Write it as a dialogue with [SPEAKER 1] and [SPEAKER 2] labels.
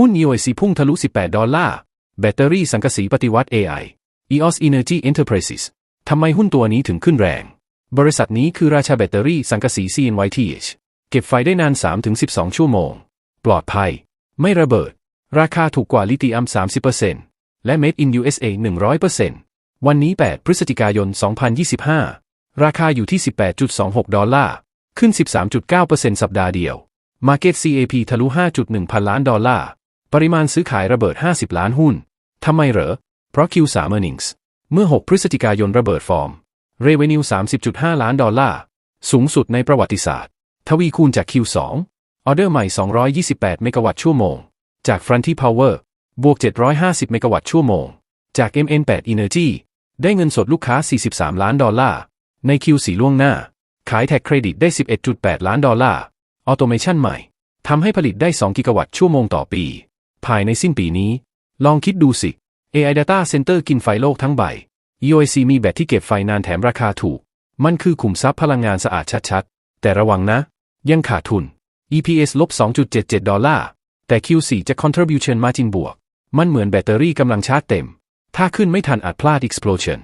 [SPEAKER 1] หุ้น EOC พุ่งทะลุ 18 ดอลลาร์ แบตเตอรี่สังกะสีปฏิวัติ AI EOS Energy Enterprises ทำไมหุ้นตัวนี้ถึงขึ้นแรง บริษัทนี้คือราชาแบตเตอรี่สังกะสี CNYTH เก็บไฟได้นาน 3-12 ชั่วโมง ปลอดภัย ไม่ระเบิด ราคาถูกกว่าลิเธียม 30%และ Made in USA 100%วันนี้ 8 พฤศจิกายน 2025 ราคาอยู่ที่ 18.26 ดอลลาร์ ขึ้น 13.9%สัปดาห์เดียว Market CAP ทะลุ 5.1 พันล้านดอลลาร์ ปริมาณซื้อขายระเบิด 50 ล้านหุ้น ทำไมเหรอ เพราะ Q3 Earnings เมื่อ 6 พฤศจิกายนระเบิดฟอร์ม Revenue 30.5 ล้านดอลลาร์ สูงสุดในประวัติศาสตร์ ทวีคูณจาก Q2 ออเดอร์ใหม่ 228 เมกะวัตต์ชั่วโมง จาก Frontier Power บวก 750 เมกะวัตต์ชั่วโมง จาก MN8 Energy ได้เงินสดลูกค้า 43 ล้านดอลลาร์ ใน Q4 ล่วงหน้า ขายแท็กเครดิตได้ 11.8 ล้านดอลลาร์ ออโตเมชันใหม่ทำให้ผลิตได้ 2 กิกะวัตต์ชั่วโมงต่อปี ภายในสิ้นปีนี้ ลองคิดดูสิ AI Data Center กินไฟโลกทั้งใบ EOIC มีแบตที่เก็บไฟนานแถมราคาถูก มันคือขุมทรัพย์พลังงานสะอาดชัดๆ แต่ระวังนะ ยังขาดทุน EPS ลบ 2.77 ดอลลาร์ แต่ Q4 จะ contribution margin บวก มันเหมือนแบตเตอรี่กำลังชาร์จเต็ม ถ้าขึ้นไม่ทันอาจพลาด explosion